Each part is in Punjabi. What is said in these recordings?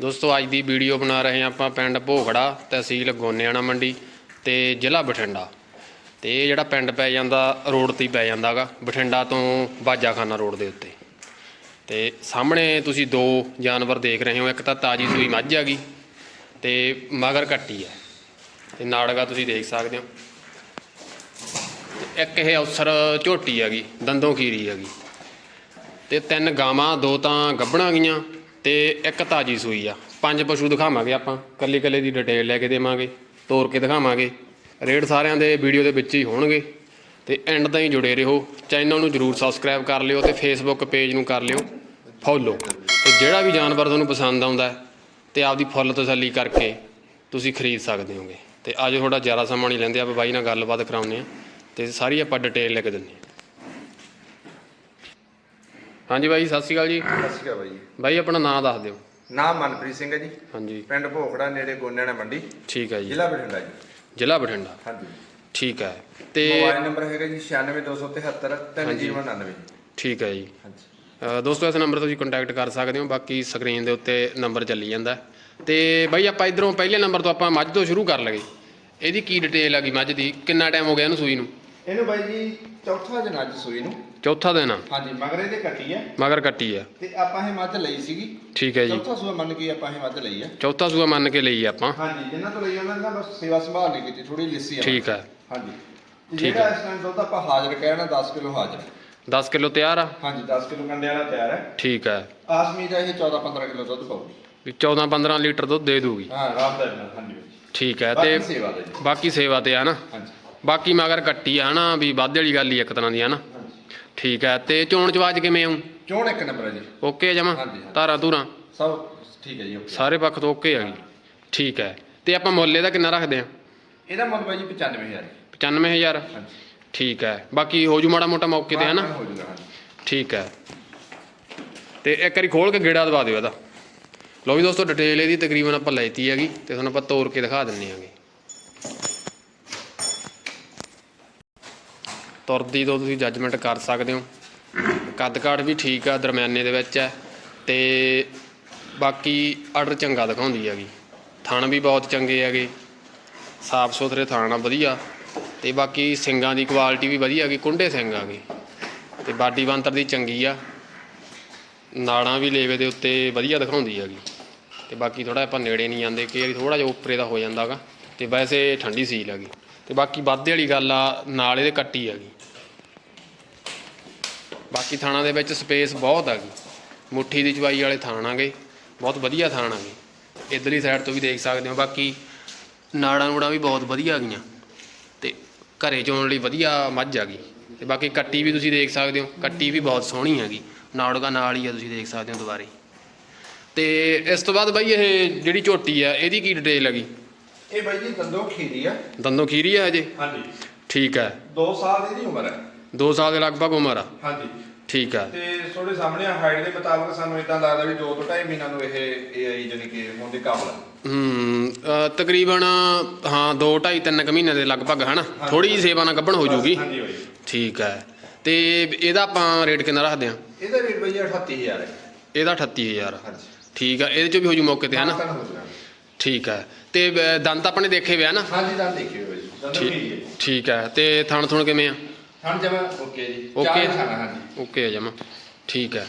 ਦੋਸਤੋ, ਅੱਜ ਦੀ ਵੀਡੀਓ ਬਣਾ ਰਹੇ ਹਾਂ ਆਪਾਂ ਪਿੰਡ ਭੋਗੜਾ, ਤਹਿਸੀਲ ਗੋਨਿਆਣਾ ਮੰਡੀ ਤੇ ਜ਼ਿਲ੍ਹਾ ਬਠਿੰਡਾ। ਤੇ ਇਹ ਜਿਹੜਾ ਪਿੰਡ ਪੈ ਜਾਂਦਾ, ਰੋਡ ਤੇ ਹੀ ਪੈ ਜਾਂਦਾਗਾ ਬਠਿੰਡਾ ਤੋਂ ਬਾਜਾਖਾਨਾ ਰੋਡ ਦੇ ਉੱਤੇ। ਤੇ ਸਾਹਮਣੇ ਤੁਸੀਂ ਦੋ ਜਾਨਵਰ ਦੇਖ ਰਹੇ ਹੋ, ਇੱਕ ਤਾਂ ਤਾਜੀ ਸੂਈ ਮੱਝ ਹੈਗੀ ਤੇ ਮਗਰ ਕੱਟੀ ਹੈ ਤੇ ਨਾੜਗਾ ਤੁਸੀਂ ਦੇਖ ਸਕਦੇ ਹੋ। ਇੱਕ ਇਹ ਅਫਸਰ ਝੋਟੀ ਹੈਗੀ ਦੰਦੋਂ ਖੀਰੀ ਹੈਗੀ ਤੇ ਤਿੰਨ ਗਾਵਾਂ, ਦੋ ਤਾਂ ਗੱਭਣਾ ਗਈਆਂ। ਤੇ ਇੱਕ ਤਾਜੀ ਸੂਈ ਆ। ਪੰਜ ਪਸ਼ੂ ਦਿਖਾਵਾਂਗੇ ਆਪਾਂ। ਕੱਲੀ ਕੱਲੇ ਦੀ ਡਿਟੇਲ ਲੈ ਕੇ ਦੇਵਾਂਗੇ। ਤੋਰ ਕੇ ਦਿਖਾਵਾਂਗੇ। ਰੇਟ ਸਾਰਿਆਂ ਦੇ ਵੀਡੀਓ ਦੇ ਵਿੱਚ ਹੀ ਹੋਣਗੇ। ਤੇ ਐਂਡ ਤਾਈਂ ਜੁੜੇ ਰਹੋ। ਚੈਨਲ ਨੂੰ ਜਰੂਰ ਸਬਸਕ੍ਰਾਈਬ ਕਰ ਲਿਓ ਤੇ ਫੇਸਬੁੱਕ ਪੇਜ ਨੂੰ ਕਰ ਲਿਓ। ਫੋਲੋ ਤੇ ਜਿਹੜਾ ਵੀ ਜਾਨਵਰ ਤੁਹਾਨੂੰ ਪਸੰਦ ਆਉਂਦਾ ਹੈ ਤੇ ਆਪਦੀ ਫੁੱਲ ਤਸੱਲੀ ਕਰਕੇ ਤੁਸੀਂ ਖਰੀਦ ਸਕਦੇ ਹੋਗੇ। ਤੇ ਅੱਜ ਥੋੜਾ ਜ਼ਿਆਦਾ ਸਮਾਂ ਨਹੀਂ ਲੈਂਦੇ। ਆਪਾਂ ਬਾਈ ਨਾਲ ਗੱਲਬਾਤ ਕਰਾਉਂਦੇ ਆ ਤੇ ਸਾਰੀ ਆਪਾਂ ਡਿਟੇਲ ਲੈ ਕੇ ਦਿੰਦੇ ਹਾਂ। ਹਾਂਜੀ ਬਾਈ ਸਤਿ ਸ਼੍ਰੀ ਅਕਾਲ ਜੀ। ਸਤਿ ਸ਼੍ਰੀ ਅਕਾਲ ਬਾਈ। ਜੀ ਬਾਈ ਆਪਣਾ ਨਾਮ ਦੱਸ ਦਿਓ। ਨਾਮ ਮਨਪ੍ਰੀਤ ਸਿੰਘ ਹੈ ਜੀ। ਹਾਂਜੀ। ਪਿੰਡ ਭੋਖੜਾ ਨੇੜੇ ਗੋਨਿਆਣਾ ਮੰਡੀ। ਠੀਕ ਹੈ ਜੀ। ਜ਼ਿਲ੍ਹਾ ਬਠਿੰਡਾ ਜੀ। ਜ਼ਿਲ੍ਹਾ ਬਠਿੰਡਾ। ਹਾਂਜੀ। ਠੀਕ ਹੈ। ਤੇ ਮੋਬਾਈਲ ਨੰਬਰ ਹੈਗਾ ਜੀ 96273 3099 ਠੀਕ ਹੈ ਜੀ। ਹਾਂਜੀ। ਦੋਸਤੋ ਇਸ ਨੰਬਰ ਤੋਂ ਤੁਸੀਂ ਕੰਟੈਕਟ ਕਰ ਸਕਦੇ ਹੋ। ਬਾਕੀ ਸਕਰੀਨ ਦੇ ਉੱਤੇ ਨੰਬਰ ਚੱਲੀ ਜਾਂਦਾ। ਤੇ ਬਾਈ ਆਪਾਂ ਇਧਰੋਂ ਪਹਿਲੇ ਨੰਬਰ ਤੋਂ ਆਪਾਂ ਮੱਝ ਤੋਂ ਸ਼ੁਰੂ ਕਰ ਲਗੇ ਇਹਦੀ ਕੀ ਡਿਟੇਲ ਹੈਗੀ ਮੱਝ ਦੀ? ਕਿੰਨਾ ਟਾਈਮ ਹੋ ਗਿਆ ਇਹਨੂੰ ਸੂਈ ਨੂੰ? ਇਹਨੂੰ ਬਾਈ ਜੀ ਚੌਥਾ ਦਿਨ ਅੱਜ ਸੂਈ ਨੂੰ। ਚੌਥਾ ਦਿਨ ਆ। ਹਾਂਜੀ ਮਗਰ ਇਹਦੇ ਕੱਟੀ ਹੈ ਮਗਰ ਕੱਟੀ ਆ। ਤੇ ਆਪਾਂ ਇਹ ਮੱਝ ਲਈ ਸੀਗੀ। ਠੀਕ ਹੈ ਜੀ। ਚੌਥਾ ਸੂਆ ਮੰਨ ਕੇ ਆਪਾਂ ਇਹ ਮੱਝ ਲਈ ਹੈ ਚੌਥਾ ਸੂਆ ਮੰਨ ਕੇ ਲਈ ਆਪਾਂ। ਹਾਂਜੀ ਜਿੰਨਾਂ ਤੋਂ ਲਈ ਉਹਨਾਂ ਨੇ ਬਸ ਸੇਵਾ ਸੰਭਾਲ ਨਹੀਂ ਕੀਤੀ ਥੋੜੀ ਲਿੱਸੀ ਆ। ਠੀਕ ਹੈ ਹਾਂਜੀ। ਜਿਹੜਾ ਇਸ ਟਾਈਮ ਦੁੱਧ ਆਪਾਂ ਹਾਜ਼ਰ ਕਹਿਣਾ 10 ਕਿਲੋ ਹਾਜ਼ਰ। 10 ਕਿਲੋ ਤਿਆਰ ਆ? ਹਾਂਜੀ 10 ਕਿਲੋ ਕੰਡੇ ਵਾਲਾ ਤਿਆਰ ਹੈ ਠੀਕ ਹੈ ਆਸਮੀ ਦਾ ਇਹ 14 15 ਕਿਲੋ ਦੁੱਧ ਪਾਊਗੀ। ਵੀ 14 15 ਲੀਟਰ ਦੁੱਧ ਦੇ ਦੂਗੀ। ਹਾਂ ਰਾਤ ਦਾ ਹਾਂਜੀ। ਠੀਕ ਹੈ ਤੇ ਬਾਕੀ ਸੇਵਾ ਤੇ ਆ ਨਾ। ਹਾਂਜੀ। ਬਾਕੀ ਮਗਰ ਕੱਟੀ ਆ ਹਨਾ ਵੀ ਵਾਧੇ ਵਾਲੀ ਗੱਲ ਹੀ ਇੱਕ ਤਰ੍ਹਾਂ ਦੀ ਆ ਨਾ। ਠੀਕ ਹੈ ਤੇ ਚੋਣ ਚਵਾਜ ਕਿਵੇਂ ਆਉਂ ਚੋਣ ਇੱਕ ਨੰਬਰ ਹੈ ਜੀ। ਓਕੇ ਜਮਾ। ਧਾਰਾਂ ਧੂਰਾਂ? ਸਭ ਠੀਕ ਹੈ ਜੀ ਓਕੇ। ਸਾਰੇ ਪੱਖ ਤੋਂ ਓਕੇ ਆ ਗਈ ਠੀਕ ਹੈ ਤੇ ਆਪਾਂ ਮੁੱਲ ਇਹਦਾ ਕਿੰਨਾ ਰੱਖਦੇ ਆ? ਇਹਦਾ ਮੁੱਲ ਬਾਈ ਜੀ 95000 95000 ਹਾਂਜੀ। ਠੀਕ ਹੈ ਬਾਕੀ ਹੋ ਜੂ ਮਾੜਾ ਮੋਟਾ ਮੌਕੇ ਤੇ ਹਨਾ? ਹੋ ਹਾਂਜੀ। ਠੀਕ ਹੈ। ਤੇ ਇੱਕ ਵਾਰੀ ਖੋਲ ਕੇ ਗੇੜਾ ਦਵਾ ਦਿਓ ਇਹਦਾ। ਲਓ ਵੀ ਦੋਸਤੋ ਡਿਟੇਲ ਇਹਦੀ ਤਕਰੀਬਨ ਆਪਾਂ ਲੈਤੀ ਹੈਗੀ ਤੇ ਤੁਹਾਨੂੰ ਆਪਾਂ ਤੋੜ ਕੇ ਦਿਖਾ ਦਿੰਨੇ ਆਂਗੇ ਤੁਰਦੀ ਤੋਂ ਤੁਸੀਂ ਜੱਜਮੈਂਟ ਕਰ ਸਕਦੇ ਹੋ। ਕੱਦ ਕਾਠ ਵੀ ਠੀਕ ਆ, ਦਰਮਿਆਨੇ ਦੇ ਵਿੱਚ ਹੈ ਤੇ ਬਾਕੀ ਆਰਡਰ ਚੰਗਾ ਦਿਖਾਉਂਦੀ ਹੈਗੀ। ਥਣ ਵੀ ਬਹੁਤ ਚੰਗੇ ਹੈਗੇ। ਸਾਫ਼ ਸੁਥਰੇ ਥਾਣਾ ਵਧੀਆ। ਤੇ ਬਾਕੀ ਸਿੰਗਾਂ ਦੀ ਕੁਆਲਿਟੀ ਵੀ ਵਧੀਆ ਹੈਗੀ, ਕੁੰਡੇ ਸਿੰਘ ਆਗੇ ਤੇ ਬਾਡੀ ਬੰਤਰ ਦੀ ਚੰਗੀ ਆ। ਨਾੜਾਂ ਵੀ ਲੇਵੇ ਦੇ ਉੱਤੇ ਵਧੀਆ ਦਿਖਾਉਂਦੀ ਹੈਗੀ। ਤੇ ਬਾਕੀ ਥੋੜਾ ਆਪਾਂ ਨੇੜੇ ਨਹੀਂ ਜਾਂਦੇ ਕਿ ਵਾਰੀ ਥੋੜਾ ਜਿਹਾ ਉੱਪਰੇ ਦਾ ਹੋ ਜਾਂਦਾਗਾ। ਤੇ ਵੈਸੇ ਠੰਡੀ ਸੀਲ ਹੈਗੀ। ਤੇ ਬਾਕੀ ਵਾਧੇ ਵਾਲੀ ਗੱਲ ਆ, ਨਾਲ ਇਹਦੇ ਕੱਟੀ ਹੈਗੀ ਬਾਕੀ ਥਾਣਾ ਦੇ ਵਿੱਚ ਸਪੇਸ ਬਹੁਤ ਹੈਗੀ ਮੁੱਠੀ ਦੀ ਚਵਾਈ ਵਾਲੇ ਥਾਣ ਆਗੇ ਬਹੁਤ ਵਧੀਆ ਥਾਣ ਆਗੇ ਇਧਰਲੀ ਸਾਈਡ ਤੋਂ ਵੀ ਦੇਖ ਸਕਦੇ ਹੋ। ਬਾਕੀ ਨਾੜਾਂ ਨੂੜਾਂ ਵੀ ਬਹੁਤ ਵਧੀਆ ਹੈਗੀਆਂ ਤੇ ਘਰੇ ਚੋਣ ਲਈ ਵਧੀਆ ਮੱਝ ਆ ਗਈ। ਤੇ ਬਾਕੀ ਕੱਟੀ ਵੀ ਤੁਸੀਂ ਦੇਖ ਸਕਦੇ ਹੋ। ਕੱਟੀ ਵੀ ਬਹੁਤ ਸੋਹਣੀ ਹੈਗੀ ਨਾੜਗਾ ਨਾਲ ਹੀ ਆ, ਤੁਸੀਂ ਦੇਖ ਸਕਦੇ ਹੋ ਦੁਬਾਰੇ। ਤੇ ਇਸ ਤੋਂ ਬਾਅਦ ਬਾਈ ਇਹ ਜਿਹੜੀ ਝੋਟੀ ਆ, ਇਹਦੀ ਕੀ ਡਿਟੇਲ ਹੈਗੀ ਇਹ ਬਾਈ ਜੀ ਦੰਦੋ ਖੀਰੀ ਆ। ਦੰਦੋਂ ਖੀਰੀ ਆ ਹਜੇ ਹਾਂਜੀ। ਠੀਕ ਹੈ 2 ਸਾਲ ਇਹਦੀ ਉਮਰ ਹੈ 2 ਸਾਲ ਦੇ ਲਗਭਗ ਉਮਰ ਆ। ਹਾਂਜੀ। ਠੀਕ ਹੈ ਤੇ ਤੁਹਾਡੇ ਸਾਹਮਣੇ ਹਾਈਟ ਦੇ ਮੁਤਾਬਕ ਸਾਨੂੰ ਇਦਾਂ ਲੱਗਦਾ ਵੀ 2 ਤੋਂ 2.5 ਮਹੀਨਿਆਂ ਨੂੰ ਇਹ ਇਹ ਆਈ ਜਾਨੀ ਕਿ ਹੋਣ ਦੇ ਕਾਬਲ ਹੂੰ ਤਕਰੀਬਨ ਹਾਂ 2 2.5 3 ਕੁ ਮਹੀਨੇ ਦੇ ਲਗਭਗ ਹਨਾ? ਥੋੜੀ ਜਿਹੀ ਸੇਵਾ ਨਾਲ ਗੱਭਣ ਹੋ ਜੂਗੀ। ਹਾਂਜੀ ਬਾਈ। ਠੀਕ ਹੈ ਤੇ ਇਹਦਾ ਆਪਾਂ ਰੇਟ ਕਿੰਨਾ ਰੱਖਦੇ ਆ? ਇਹਦਾ ਰੇਟ ਬਾਈ 38000 ਹੈ। ਇਹਦਾ 38000 ਹਾਂਜੀ। ਠੀਕ ਆ ਇਹਦੇ ਚ ਵੀ ਹੋ ਜੂ ਮੌਕੇ ਤੇ ਹਨਾ। ਠੀਕ ਹੈ। ਤੇ ਅ, ਦੰਦ ਆਪਣੇ ਦੇਖੇ ਹੋਏ ਆ ਨਾ? ਹਾਂਜੀ ਤਾਂ ਦੇਖਿਓ ਬਾਈ ਦੰਦੋ ਠੀਕ- ਹੈ। ਠੀਕ ਹੈ। ਤੇ ਥਣ ਥੁਣ ਕਿਵੇਂ ਆ? ਹਾਂ ਜਮਾ ਓਕੇ ਜੀ। Okay। ਚਾਰ ਖਾਣਾ ਹਾਂਜੀ। ਓਕੇ ਆ ਜਮਾ। ਠੀਕ ਹੈ।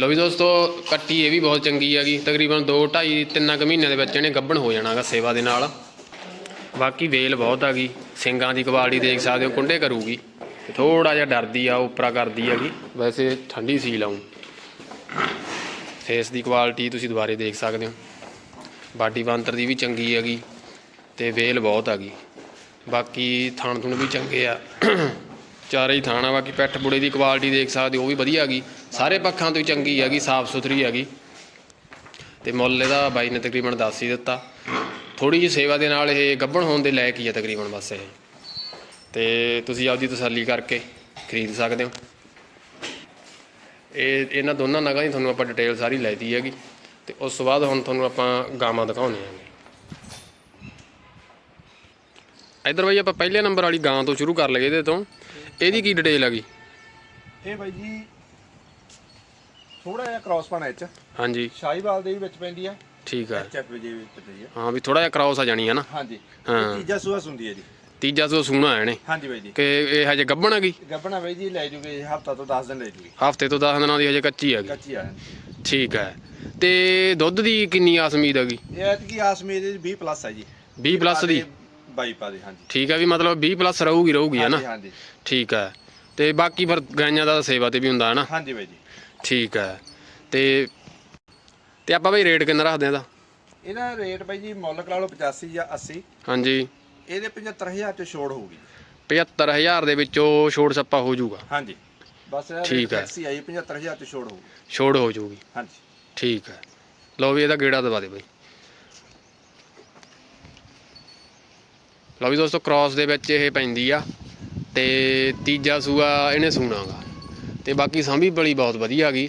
ਲਓ ਵੀ ਦੋਸਤੋ ਕੱਟੀ ਇਹ ਵੀ ਬਹੁਤ ਚੰਗੀ ਹੈਗੀ। ਤਕਰੀਬਨ 2 2.5 3 ਕੁ ਮਹੀਨਿਆਂ ਦੇ ਵਿੱਚ ਇਹਨੇ ਗੱਭਣ ਹੋ ਜਾਣਾਗਾ ਸੇਵਾ ਦੇ ਨਾਲ। ਬਾਕੀ ਵੇਲ ਬਹੁਤ ਹੈਗੀ। ਸਿੰਗਾਂ ਦੀ ਕੁਆਲਿਟੀ ਦੇਖ ਸਕਦੇ ਹੋ ਕੁੰਡੇ ਕਰੂਗੀ। ਥੋੜਾ ਜਿਹਾ ਡਰਦੀ ਆ ਉਪਰਾ ਕਰਦੀ ਹੈਗੀ। ਵੈਸੇ ਠੰਡੀ ਸੀ ਲਾਉਂ ਫੇਸ ਦੀ ਕੁਆਲਿਟੀ ਤੁਸੀਂ ਦੁਬਾਰੇ ਦੇਖ ਸਕਦੇ ਹੋ। ਬਾਡੀ ਬਾਂਦਰ ਦੀ ਵੀ ਚੰਗੀ ਹੈਗੀ ਤੇ ਵੇਲ ਬਹੁਤ ਹੈਗੀ ਬਾਕੀ ਥਣ ਥੁਣ ਵੀ ਚੰਗੇ ਆ। ਚਾਰੇ ਹੀ ਥਾਣਾ ਬਾਕੀ ਪੈਠ ਬੁੜੇ ਦੀ ਕੁਆਲਿਟੀ ਦੇਖ ਸਕਦੇ ਹੋ, ਉਹ ਵੀ ਵਧੀਆ ਹੈਗੀ। ਸਾਰੇ ਪੱਖਾਂ ਤੋਂ ਹੀ ਚੰਗੀ ਹੈਗੀ ਸਾਫ਼ ਸੁਥਰੀ ਹੈਗੀ। ਤੇ ਮੁੱਲ ਇਹਦਾ ਬਾਈ ਨੇ ਤਕਰੀਬਨ ਦੱਸ ਹੀ ਦਿੱਤਾ। ਥੋੜੀ ਜਿਹੀ ਸੇਵਾ ਦੇ ਨਾਲ ਇਹ ਗੱਭਣ ਹੋਣ ਦੇ ਲਾਇਕ ਹੀ ਹੈ ਤਕਰੀਬਨ ਬਸ ਇਹ। ਤੇ ਤੁਸੀਂ ਆਪਦੀ ਤਸੱਲੀ ਕਰਕੇ ਖਰੀਦ ਸਕਦੇ ਹੋ। ਇਹ, ਇਹਨਾਂ ਦੋਨਾਂ ਨਗਾਂ ਦੀ ਤੁਹਾਨੂੰ ਆਪਾਂ ਡਿਟੇਲ ਸਾਰੀ ਲੈਤੀ ਹੈਗੀ। ਤੇ ਉਸ ਤੋਂ ਬਾਅਦ ਹੁਣ ਤੁਹਾਨੂੰ ਆਪਾਂ ਗਾਵਾਂ ਦਿਖਾਉਂਦੇ ਹਾਂ ਇਧਰ ਬਾਈ ਆਪਾਂ ਪਹਿਲੇ ਨੰਬਰ ਵਾਲੀ ਗਾਂ ਤੋਂ ਸ਼ੁਰੂ ਕਰ ਲਈਏ ਇਹਦੇ ਤੋਂ। ਇਹਦੀ ਕੀ ਡਿਟੇਲ ਹੈਗੀ ਇਹ ਬਾਈ ਜੀ ਥੋੜਾ ਜਿਹਾ ਕ੍ਰਾਸ ਪਾਣਾ ਇਹ ਚ ਹਾਂਜੀ। ਸ਼ਾਹੀਵਾਲ ਦੇ ਵਿੱਚ ਪੈਂਦੀ ਆ। ਠੀਕ ਹੈ ਐਚਐਫ ਜੀ ਪਤਾ ਹੈ ਹਾਂ ਵੀ ਥੋੜਾ ਜਿਹਾ ਕ੍ਰਾਸ ਆ ਜਾਣੀ ਹੈ ਨਾ। ਹਾਂਜੀ। ਹਾਂ। ਤੀਜਾ ਸੂਆ ਸੁੰਦੀ ਹੈ ਜੀ ਤੀਜਾ ਸੋ ਸੂਣਾ ਹੈ ਨੇ ਹਾਂਜੀ ਬਾਈ ਜੀ। ਕਿ ਇਹ ਹਜੇ ਗੱਭਣ ਹੈਗੀ ਗੱਬਣਾ ਬਾਈ ਜੀ ਲੈ ਜੂਗੇ ਹਫਤਾ ਤੋਂ 10 ਦਿਨ ਲੈ ਜੂਗੀ। ਹਫ਼ਤੇ ਤੋਂ 10 ਦਿਨਾਂ ਦੀ ਹਜੇ ਕੱਚੀ ਹੈਗੀ ਕੱਚੀ ਆ। ਠੀਕ ਹੈ। ਤੇ ਦੁੱਧ ਦੀ ਕਿੰਨੀ ਆਸ ਉਮੀਦ ਹੈਗੀ? ਇਹ ਐਤਕੀ ਆਸਮੀ ਦੇ 20 ਪਲੱਸ ਹੈ ਜੀ। 20 ਪਲੱਸ ਦੀ? ਬਾਈ ਪਾ ਦੇ ਹਾਂਜੀ। ਠੀਕ ਹੈ ਵੀ ਮਤਲਬ 20 ਪਲੱਸ ਰਹੂਗੀ ਰਹੂਗੀ ਹੈ ਨਾ? ਹਾਂਜੀ ਠੀਕ ਹੈ। ਤੇ ਬਾਕੀ ਫਿਰ ਗਾਈਆਂ ਦਾ ਸੇਵਾ ਤੇ ਵੀ ਹੁੰਦਾ ਹੈ ਨਾ? ਹਾਂਜੀ ਬਾਈ ਜੀ। ਠੀਕ ਹੈ। ਤੇ ਤੇ ਆਪਾਂ ਬਈ ਰੇਟ ਕਿੰਨਾ ਰੱਖਦੇ ਆ ਦਾ ਇਹਦਾ ਰੇਟ ਬਾਈ ਜੀ ਮੁੱਲ ਕਰਾ ਲਓ 85 ਜਾਂ 80 ਹਾਂਜੀ। ਇਹਦੇ 75000 ਚ ਛੋੜ ਹੋਊਗੀ 75000 ਦੇ ਵਿੱਚੋਂ ਛੋੜ ਛੱਪਾ ਹੋ ਜਾਊਗਾ। ਹਾਂਜੀ। ਬਸ ਇਹ ਠੀਕ ਹੈ। ਟੈਕਸੀ ਆਈ 75000 ਚ ਛੋੜ ਹੋਊਗੀ ਛੋੜ ਹੋ ਜਾਊਗੀ ਹਾਂਜੀ। ਠੀਕ ਹੈ ਲਓ ਵੀ ਇਹਦਾ ਗੇੜਾ ਦਵਾ ਦੇ ਬਈ। ਲਓ ਵੀ ਦੋਸਤੋ ਕ੍ਰਾਸ ਦੇ ਵਿੱਚ ਇਹ ਪੈਂਦੀ ਆ ਤੇ ਤੀਜਾ ਸੂਆ ਇਹਨੇ ਸੂਣਾਗਾ ਤੇ ਬਾਕੀ ਸਾਂਭੀ ਬੜੀ ਬਹੁਤ ਵਧੀਆ ਹੈਗੀ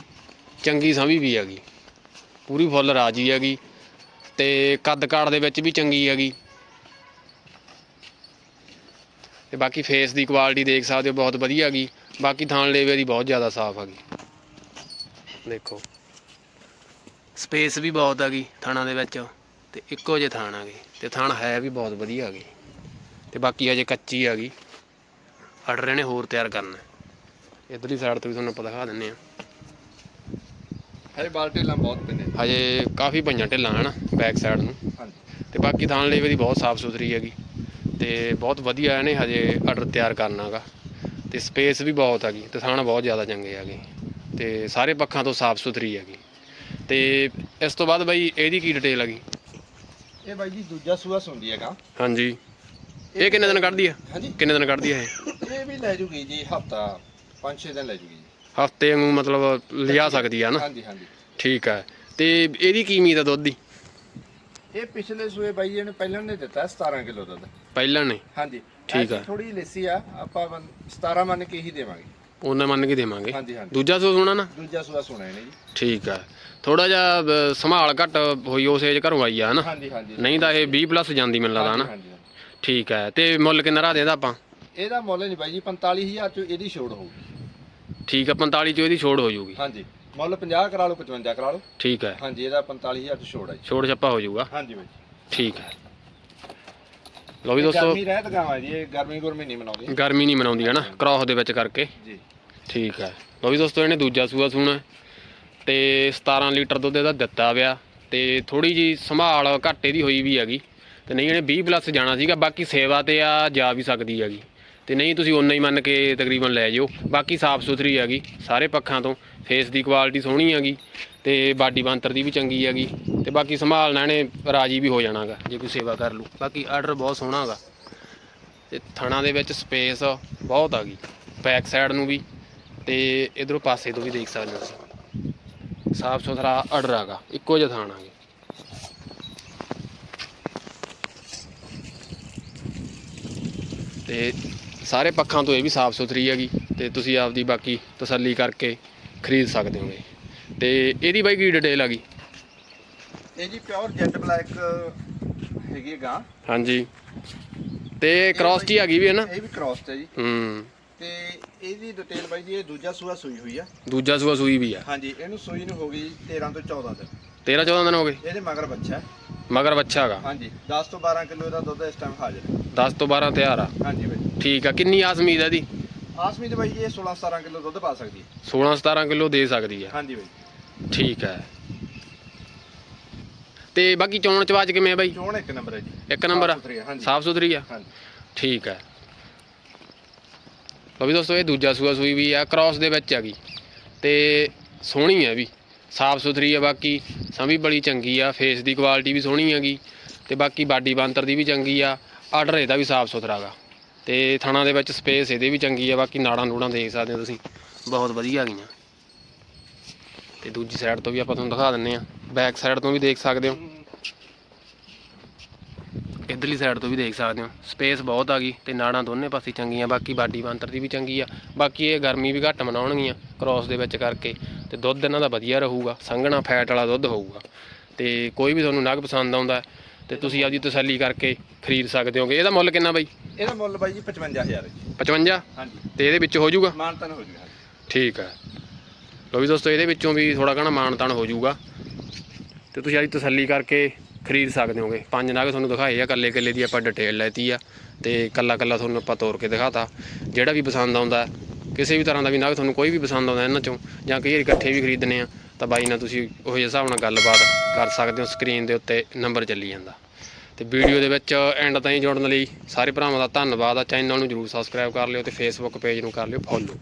ਚੰਗੀ ਸਾਂਭੀ ਵੀ ਹੈਗੀ। ਪੂਰੀ ਫੁੱਲ ਰਾਜੀ ਹੈਗੀ। ਤੇ ਕੱਦ ਕਾੜ ਦੇ ਵਿੱਚ ਵੀ ਚੰਗੀ ਹੈਗੀ। ਤੇ ਬਾਕੀ ਫੇਸ ਦੀ ਕੁਆਲਿਟੀ ਦੇਖ ਸਕਦੇ ਹੋ ਬਹੁਤ ਵਧੀਆ ਹੈਗੀ ਬਾਕੀ ਥਾਣ ਲੇਵੇ ਦੀ ਬਹੁਤ ਜ਼ਿਆਦਾ ਸਾਫ਼ ਹੈਗੀ ਦੇਖੋ। ਸਪੇਸ ਵੀ ਬਹੁਤ ਹੈਗੀ ਥਾਣਾ ਦੇ ਵਿੱਚ ਤੇ ਇੱਕੋ ਜਿਹੇ ਥਾਣ ਹੈਗੇ ਤੇ ਥਾਣ ਹੈ ਵੀ ਬਹੁਤ ਵਧੀਆ ਹੈਗੇ ਤੇ ਬਾਕੀ ਹਜੇ ਕੱਚੀ ਹੈਗੀ ਆਰਡਰ ਇਹਨੇ ਹੋਰ ਤਿਆਰ ਕਰਨਾ। ਇਧਰਲੀ ਸਾਈਡ ਤੋਂ ਵੀ ਤੁਹਾਨੂੰ ਆਪਾਂ ਦਿਖਾ ਦਿੰਨੇ ਆ। ਹਰੇ ਬਾਲਟੇ ਲਾਂ ਬਹੁਤ ਪੈਂਦੇ ਹਜੇ ਕਾਫੀ ਪਈਆਂ ਢਿੱਲਾਂ ਹਨ ਬੈਕ ਸਾਈਡ ਨੂੰ। ਹਾਂਜੀ। ਤੇ ਬਾਕੀ ਥਾਣ ਲੇਵੇ ਦੀ ਬਹੁਤ ਸਾਫ਼ ਸੁਥਰੀ ਹੈਗੀ ਤੇ ਬਹੁਤ ਵਧੀਆ ਇਹਨੇ ਹਜੇ ਆਰਡਰ ਤਿਆਰ ਕਰਨਾਗਾ ਤੇ ਸਪੇਸ ਵੀ ਬਹੁਤ ਹੈਗੀ ਤੇ ਥਾਣ ਬਹੁਤ ਜ਼ਿਆਦਾ ਚੰਗੇ ਹੈਗੇ ਤੇ ਸਾਰੇ ਪੱਖਾਂ ਤੋਂ ਸਾਫ਼ ਸੁਥਰੀ ਹੈਗੀ। ਤੇ ਇਸ ਤੋਂ ਬਾਅਦ ਬਈ ਇਹਦੀ ਕੀ ਡਿਟੇਲ ਹੈਗੀ? ਇਹ ਬਾਈ ਜੀ ਦੂਜਾ ਸੂਆ ਸੁੰਦੀ ਹੈਗਾ। ਹਾਂਜੀ। ਇਹ ਕਿੰਨੇ ਦਿਨ ਕੱਢਦੀ ਹੈ ਹਾਂਜੀ। ਕਿੰਨੇ ਦਿਨ ਕੱਢਦੀ ਹੈ ਇਹ? ਇਹ ਵੀ ਲੈ ਜੂਗੀ ਜੀ ਹਫਤਾ 5-6 ਦਿਨ ਲੈ ਜੂਗੀ ਜੀ। ਹਫ਼ਤੇ ਵਾਂਗੂ ਮਤਲਬ ਲਿਜਾ ਸਕਦੀ ਹੈ ਨਾ? ਹਾਂਜੀ ਹਾਂਜੀ। ਠੀਕ ਹੈ ਤੇ ਇਹਦੀ ਕੀ ਉਮੀਦ ਹੈ ਦੁੱਧ ਦੀ? ਇਹ ਪਿਛਲੇ ਸੂਏ ਬਾਈ ਜੀ ਨੇ ਪਹਿਲਾਂ ਨੇ ਦਿੱਤਾ 17 ਕਿਲੋ ਦੁੱਧ। ਪਹਿਲਾਂ ਨੇ? ਹਾਂਜੀ। ਠੀਕ ਆ। ਥੋੜੀ ਲੱਸੀ ਆ ਆਪਾਂ ਮੰਨ- 17 ਮੰਨ ਕੇ ਹੀ ਦੇਵਾਂਗੇ। ਉਹਨਾਂ ਮੰਨ ਕੇ ਦੇਵਾਂਗੇ। ਹਾਂਜੀ ਹਾਂਜੀ। ਦੂਜਾ ਸੋ ਸੁਣਾ ਨਾ? ਦੂਜਾ ਸੂਆ ਸੁਣਾ ਇਹਨੇ ਜੀ। ਠੀਕ ਹੈ ਥੋੜਾ ਜਿਹਾ ਅ, ਸੰਭਾਲ ਘੱਟ ਹੋਈ ਉਸ ਏਜ ਘਰੋਂ ਆਈ ਆ ਹਨਾ? ਹਾਂਜੀ ਹਾਂਜੀ। ਨਹੀਂ ਤਾਂ ਇਹ 20 ਪਲੱਸ ਜਾਂਦੀ ਮੈਨੂੰ ਲੱਗਦਾ ਹਨਾ? ਹਾਂਜੀ, ਹਾਂਜੀ। ਠੀਕ ਹੈ ਤੇ ਮੁੱਲ ਕਿੰਨਾ ਰੱਖਦੇ ਇਹਦਾ ਆਪਾਂ? ਇਹਦਾ ਮੁੱਲ ਨਹੀਂ ਬਾਈ ਜੀ 45000 ਚ ਇਹਦੀ ਛੋੜ ਹੋਊਗੀ। ਠੀਕ ਹੈ 45 ਚੋਂ ਇਹਦੀ ਛੋੜ ਹੋ ਜਾਊਗੀ। ਹਾਂਜੀ। ਮੁੱਲ 50 ਕਰਾ ਲਓ 55 ਕਰਾ ਲਓ। ਠੀਕ ਹੈ ਹਾਂਜੀ ਇਹਦਾ 45000 ਚ ਛੋੜ ਹੈ ਜੀ। ਛੋੜ ਛੱਪਾ ਹੋ ਜਾਊਗਾ। ਹਾਂਜੀ ਬਾਈ ਠੀਕ ਹੈ ਲਓ ਵੀ ਦੋਸਤੋ। ਗਰਮੀ ਰਹਿਤ ਗਾਵਾਂ ਜੀ ਇਹ ਗਰਮੀ ਗੁਰਮੀ ਨਹੀਂ ਮਨਾਉਂਦੀ। ਗਰਮੀ ਨਹੀਂ ਮਨਾਉਂਦੀ ਹਨਾ ਕ੍ਰਾਸ ਦੇ ਵਿੱਚ ਕਰਕੇ। ਜੀ। ਠੀਕ ਹੈ। ਲਓ ਵੀ ਦੋਸਤੋ ਇਹਨੇ ਦੂਜਾ ਸੂਆ ਸੂਣਾ ਹੈ। ਤੇ 17 ਲੀਟਰ ਦੁੱਧ ਇਹਦਾ ਦਿੱਤਾ ਪਿਆ। ਤੇ ਥੋੜੀ ਜੀ ਸੰਭਾਲ ਘਾਟੇ ਦੀ ਹੋਈ ਵੀ ਹੈਗੀ। ਤੇ ਨਹੀਂ ਇਹਨੇ 20 ਪਲੱਸ ਜਾਣਾ ਸੀਗਾ ਬਾਕੀ ਸੇਵਾ ਤੇ ਆ ਜਾ ਵੀ ਸਕਦੀ ਹੈਗੀ। ਤੇ ਨਹੀਂ, ਤੁਸੀਂ ਓਨਾ ਹੀ ਮੰਨ ਕੇ ਤਕਰੀਬਨ ਲੈ ਜਿਓ। ਬਾਕੀ ਸਾਫ਼ ਸੁਥਰੀ ਹੈਗੀ, ਸਾਰੇ ਪੱਖਾਂ ਤੋਂ। ਫੇਸ ਦੀ ਕੁਆਲਿਟੀ ਸੋਹਣੀ ਹੈਗੀ, ਤੇ ਬਾਡੀ ਬੰਤਰ ਦੀ ਵੀ ਚੰਗੀ ਹੈਗੀ, ਤੇ ਬਾਕੀ ਸੰਭਾਲਣਾ ਇਹਨੇ ਰਾਜੀ ਵੀ ਹੋ ਜਾਣਾਗਾ, ਜੇ ਕੋਈ ਸੇਵਾ ਕਰ ਲੂ ਬਾਕੀ ਆਰਡਰ ਬਹੁਤ ਸੋਹਣਾ ਹੈਗਾ। ਤੇ ਥਣਾ ਦੇ ਵਿੱਚ ਸਪੇਸ ਬਹੁਤ ਆ ਗਈ ਬੈਕ ਸਾਈਡ ਨੂੰ ਵੀ, ਤੇ ਇਧਰੋਂ ਪਾਸੇ ਤੋਂ ਵੀ ਦੇਖ ਸਕਦੇ ਹੋ ਤੁਸੀਂ। ਸਾਫ਼ ਸੁਥਰਾ ਆਰਡਰ ਹੈਗਾ, ਇੱਕੋ ਜਿਹਾ ਥਾਣਾ ਹੈ ਤੇ ਸਾਰੇ ਪੱਖਾਂ ਤੋਂ ਇਹ ਵੀ ਸਾਫ਼ ਸੁਥਰੀ ਹੈਗੀ ਤੇ ਤੁਸੀਂ ਆਪਦੀ ਬਾਕੀ ਤਸੱਲੀ ਕਰਕੇ ਖਰੀਦ ਸਕਦੇ ਹੋਗੇ। ਤੇ ਇਹਦੀ ਬਾਈ ਕੀ ਡਿਟੇਲ ਹੈਗੀ? ਇਹ ਜੀ ਪਿਓਰ ਜੈਟ ਬਲੈਕ ਹੈਗੀ ਗਾਂ। ਹਾਂਜੀ। ਤੇ ਕ੍ਰਾਸ ਹੀ ਹੈਗੀ ਵੀ ਹੈ ਨਾ? ਇਹ ਵੀ ਕ੍ਰਾਸ ਤੇ ਜੀ। ਹੂੰ। ਤੇ ਇਹਦੀ ਡਿਟੇਲ ਬਾਈ ਜੀ ਇਹ ਦੂਜਾ ਸੂਆ ਸੂਈ ਹੋਈ ਆ। ਦੂਜਾ ਸੂਆ ਸੂਈ ਵੀ ਆ। ਹਾਂਜੀ ਇਹਨੂੰ ਸੂਈ ਨੂੰ ਹੋ ਗਈ 13 ਤੋਂ 14 ਦਿਨ। 13 14 ਦਿਨ ਹੋ ਗਏ। ਇਹਦੇ ਮਗਰ ਬੱਚਾ ਹੈ। ਮਗਰ ਬੱਚਾ ਹੈਗਾ ਹਾਂਜੀ 10 ਤੋਂ 12 ਕਿਲੋ ਦਾ ਦੁੱਧ ਇਸ ਟਾਈਮ ਹਾਜ਼ਰ ਹੈ। 10 ਤੋਂ 12 ਤਿਆਰ ਆ। ਹਾਂਜੀ ਬਾਈ। ਠੀਕ ਆ ਕਿੰਨੀ ਆਸ ਉਮੀਦ ਹੈ ਇਹਦੀ? ਆਸਮੀ ਤੇ ਬਾਈ ਇਹ 16 17 ਕਿਲੋ ਦੁੱਧ ਪਾ ਸਕਦੀ ਹੈ। 16 17 ਕਿਲੋ ਦੇ ਸਕਦੀ ਆ। ਹਾਂਜੀ ਬਾਈ। ਠੀਕ ਹੈ ਤੇ ਬਾਕੀ ਚੋਣ ਚਵਾਜ ਕਿਵੇਂ ਆ ਬਾਈ? ਚੋਣ ਇੱਕ ਨੰਬਰ ਹੈ ਜੀ। ਇੱਕ ਨੰਬਰ ਆ? ਸਾਫ਼ ਸੁਥਰੀ ਹੈ, ਹਾਂਜੀ। ਸਾਫ਼ ਸੁਥਰੀ ਆ? ਹਾਂਜੀ। ਠੀਕ ਹੈ ਲਓ ਵੀ ਦੋਸਤੋ ਇਹ ਦੂਜਾ ਸੂਆ ਸੂਈ ਵੀ ਆ ਕ੍ਰਾਸ ਦੇ ਵਿੱਚ ਹੈਗੀ ਤੇ ਸੋਹਣੀ ਹੈ ਵੀ। ਸਾਫ਼ ਸੁਥਰੀ ਆ, ਬਾਕੀ ਸਮੀ ਬੜੀ ਚੰਗੀ ਆ ਫੇਸ ਦੀ ਕੁਆਲਿਟੀ ਵੀ ਸੋਹਣੀ ਹੈਗੀ ਤੇ ਬਾਕੀ ਬਾਡੀ ਬਾਂਤਰ ਦੀ ਵੀ ਚੰਗੀ ਆ ਆਰਡਰ ਇਹਦਾ ਵੀ ਸਾਫ਼ ਸੁਥਰਾ ਗਾ। ਤੇ ਥਣਾ ਦੇ ਵਿੱਚ ਸਪੇਸ ਇਹਦੇ ਵੀ ਚੰਗੀ ਆ, ਬਾਕੀ ਨਾੜਾਂ ਨੂੜਾਂ ਦੇਖ ਸਕਦੇ ਹੋ ਤੁਸੀਂ, ਬਹੁਤ ਵਧੀਆ ਹੈਗੀਆਂ। ਤੇ ਦੂਜੀ ਸਾਈਡ ਤੋਂ ਵੀ ਆਪਾਂ ਤੁਹਾਨੂੰ ਦਿਖਾ ਦਿੰਨੇ ਆ ਬੈਕ ਸਾਈਡ ਤੋਂ ਵੀ ਦੇਖ ਸਕਦੇ ਹੋ। ਇਧਰਲੀ ਸਾਈਡ ਤੋਂ ਵੀ ਦੇਖ ਸਕਦੇ ਹੋ ਸਪੇਸ ਬਹੁਤ ਆ ਗਈ ਤੇ ਨਾੜਾਂ ਦੋਨੇ ਪਾਸੇ ਚੰਗੀਆਂ, ਬਾਕੀ ਬਾਡੀ ਬਾਂਤਰ ਦੀ ਵੀ ਚੰਗੀ ਆ, ਬਾਕੀ ਇਹ ਗਰਮੀ ਵੀ ਘੱਟ ਮਨਾਉਣਗੀਆਂ ਕ੍ਰਾਸ ਦੇ ਵਿੱਚ ਕਰਕੇ। ਤੇ ਦੁੱਧ ਇਹਨਾਂ ਦਾ ਵਧੀਆ ਰਹੂਗਾ ਸੰਘਣਾ ਫੈਟ ਵਾਲਾ ਦੁੱਧ ਹੋਊਗਾ। ਤੇ ਕੋਈ ਵੀ ਤੁਹਾਨੂੰ ਨਗ ਪਸੰਦ ਆਉਂਦਾ ਤੇ ਤੁਸੀਂ ਆਪਦੀ ਤਸੱਲੀ ਕਰਕੇ ਖਰੀਦ ਸਕਦੇ ਹੋਗੇ। ਇਹਦਾ ਮੁੱਲ ਕਿੰਨਾ ਬਾਈ? ਇਹਦਾ ਮੁੱਲ ਬਾਈ ਜੀ 55000 ਹੈ ਜੀ। 55 ਹਾਂਜੀ। ਤੇ ਇਹਦੇ ਵਿੱਚ ਹੋ ਜਾਊਗਾ? ਮਾਨਤਨ ਹੋ ਜੂਗਾ ਠੀਕ ਹੈ। ਲੋ ਵੀ ਦੋਸਤੋ ਇਹਦੇ ਵਿੱਚੋਂ ਵੀ ਥੋੜਾ ਘਣਾ ਮਾਨਤਾਨ ਹੋ ਜਾਊਗਾ। ਤੇ ਤੁਸੀਂ ਅੱਜ ਤਸੱਲੀ ਕਰਕੇ ਖਰੀਦ ਸਕਦੇ ਹੋਗੇ। ਪੰਜ ਨਗ ਤੁਹਾਨੂੰ ਦਿਖਾਏ ਆ ਕੱਲੇ ਕੱਲੇ ਦੀ ਆਪਾਂ ਡਿਟੇਲ ਲੈਤੀ ਆ ਤੇ ਕੱਲਾ ਕੱਲਾ ਤੁਹਾਨੂੰ ਆਪਾਂ ਤੋੜ ਕੇ ਦਿਖਾਤਾ। ਜਿਹੜਾ ਵੀ ਪਸੰਦ ਆਉਂਦਾ ਕਿਸੇ ਵੀ ਤਰ੍ਹਾਂ ਦਾ ਵੀ ਨਗ ਤੁਹਾਨੂੰ ਕੋਈ ਵੀ ਪਸੰਦ ਆਉਂਦਾ ਇਹਨਾਂ ਚੋਂ, ਜਾਂ ਕਈ ਵਾਰੀ ਇਕੱਠੇ ਵੀ ਖਰੀਦਣੇ ਆ, ਤਾਂ ਬਾਈ ਨਾਲ ਤੁਸੀਂ ਉਹ ਜਿਹੇ ਹਿਸਾਬ ਨਾਲ ਗੱਲਬਾਤ ਕਰ ਸਕਦੇ ਹੋ ਸਕਰੀਨ ਦੇ ਉੱਤੇ ਨੰਬਰ ਚੱਲੀ ਜਾਂਦਾ। ਤੇ ਵੀਡੀਓ ਦੇ ਵਿੱਚ ਐਂਡ ਤਾਈਂ ਜੁੜਨ ਲਈ ਸਾਰੇ ਭਰਾਵਾਂ ਦਾ ਧੰਨਵਾਦ ਆ। ਚੈਨਲ ਨੂੰ ਜਰੂਰ ਸਬਸਕ੍ਰਾਈਬ ਕਰ ਲਿਓ ਤੇ ਫੇਸਬੁੱਕ ਪੇਜ ਨੂੰ ਕਰ ਲਿਓ ਫੋਲੋ